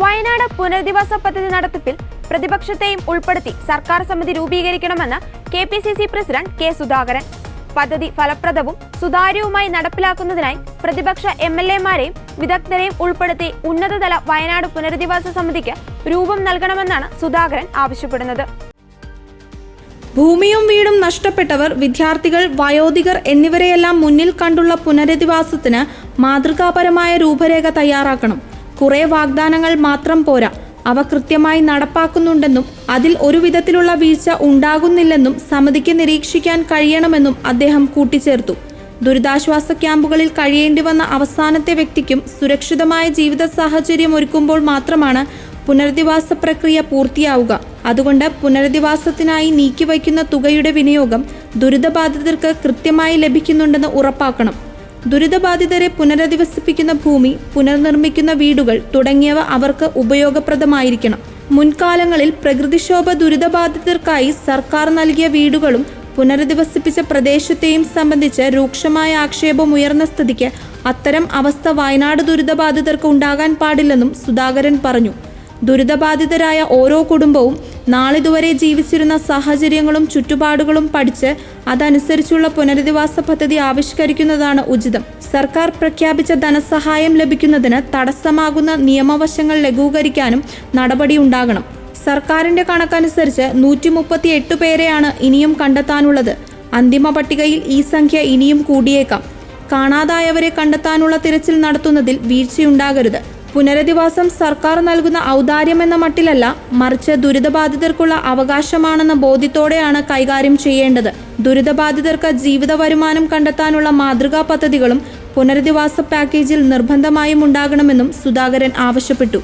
വയനാട് പുനരധിവാസ പദ്ധതി നടത്തിപ്പിൽ പ്രതിപക്ഷത്തെയും ഉൾപ്പെടുത്തി സർക്കാർ സമിതി രൂപീകരിക്കണമെന്ന് K P C C president K Sudhakaran. പദ്ധതി ഫലപ്രദവും സുതാര്യവുമായി നടപ്പിലാക്കുന്നതിനായി പ്രതിപക്ഷ എം എൽ എമാരെയും വിദഗ്ധരെയും ഉൾപ്പെടുത്തി ഉന്നതതല വയനാട് പുനരധിവാസ സമിതിക്ക് രൂപം നൽകണമെന്നാണ് സുധാകരൻ ആവശ്യപ്പെടുന്നത്. ഭൂമിയും വീടും നഷ്ടപ്പെട്ടവർ വിദ്യാർത്ഥികൾ വയോധികർ എന്നിവരെയെല്ലാം മുന്നിൽ കണ്ടുള്ള പുനരധിവാസത്തിന് മാതൃകാപരമായ രൂപരേഖ തയ്യാറാക്കണം. കുറെ വാഗ്ദാനങ്ങൾ മാത്രം പോരാ. അവ കൃത്യമായി നടപ്പാക്കുന്നുണ്ടെന്നും അതിൽ ഒരു വിധത്തിലുള്ള വീഴ്ച ഉണ്ടാകുന്നില്ലെന്നും സമിതിക്ക് നിരീക്ഷിക്കാൻ കഴിയണമെന്നും അദ്ദേഹം കൂട്ടിച്ചേർത്തു. ദുരിതാശ്വാസ ക്യാമ്പുകളിൽ കഴിയേണ്ടി വന്ന അവസാനത്തെ വ്യക്തിക്കും സുരക്ഷിതമായ ജീവിത സാഹചര്യം ഒരുക്കുമ്പോൾ മാത്രമാണ് പുനരധിവാസ പ്രക്രിയ പൂർത്തിയാവുക. അതുകൊണ്ട് പുനരധിവാസത്തിനായി നീക്കിവയ്ക്കുന്ന തുകയുടെ വിനിയോഗം ദുരിതബാധിതർക്ക് കൃത്യമായി ലഭിക്കുന്നുണ്ടെന്ന് ഉറപ്പാക്കണം. ദുരിതബാധിതരെ പുനരധിവസിപ്പിക്കുന്ന ഭൂമി പുനർനിർമ്മിക്കുന്ന വീടുകൾ തുടങ്ങിയവ അവർക്ക് ഉപയോഗപ്രദമായിരിക്കണം. മുൻകാലങ്ങളിൽ പ്രകൃതിക്ഷോഭ ദുരിതബാധിതർക്കായി സർക്കാർ നൽകിയ വീടുകളും പുനരധിവസിപ്പിച്ച പ്രദേശത്തെയും സംബന്ധിച്ച് രൂക്ഷമായ ആക്ഷേപം ഉയർന്ന സ്ഥിതിക്ക് അത്തരം അവസ്ഥ വയനാട് ദുരിതബാധിതർക്ക് ഉണ്ടാകാൻ പാടില്ലെന്നും സുധാകരൻ പറഞ്ഞു. ദുരിതബാധിതരായ ഓരോ കുടുംബവും നാളിതുവരെ ജീവിച്ചിരുന്ന സാഹചര്യങ്ങളും ചുറ്റുപാടുകളും പഠിച്ച് അതനുസരിച്ചുള്ള പുനരധിവാസ പദ്ധതി ആവിഷ്കരിക്കുന്നതാണ് ഉചിതം. സർക്കാർ പ്രഖ്യാപിച്ച ധനസഹായം ലഭിക്കുന്നതിന് തടസ്സമാകുന്ന നിയമവശങ്ങൾ ലഘൂകരിക്കാനും നടപടിയുണ്ടാകണം സർക്കാരിന്റെ കണക്കനുസരിച്ച് നൂറ്റി മുപ്പത്തി എട്ട് പേരെയാണ് ഇനിയും കണ്ടെത്താനുള്ളത്. അന്തിമ പട്ടികയിൽ ഈ സംഖ്യ ഇനിയും കൂടിയേക്കാം. കാണാതായവരെ കണ്ടെത്താനുള്ള തിരച്ചിൽ നടത്തുന്നതിൽ വീഴ്ചയുണ്ടാകരുത്. പുനരധിവാസം സർക്കാർ നൽകുന്ന ഔദാര്യമെന്ന മട്ടിലല്ല മറിച്ച് ദുരിതബാധിതർക്കുള്ള അവകാശമാണെന്ന ബോധ്യത്തോടെയാണ് കൈകാര്യം ചെയ്യേണ്ടത്. ദുരിതബാധിതർക്ക് ജീവിത വരുമാനം കണ്ടെത്താനുള്ള മാതൃകാ പദ്ധതികളും പുനരധിവാസ പാക്കേജിൽ നിർബന്ധമായും ഉണ്ടാകണമെന്നും സുധാകരൻ ആവശ്യപ്പെട്ടു.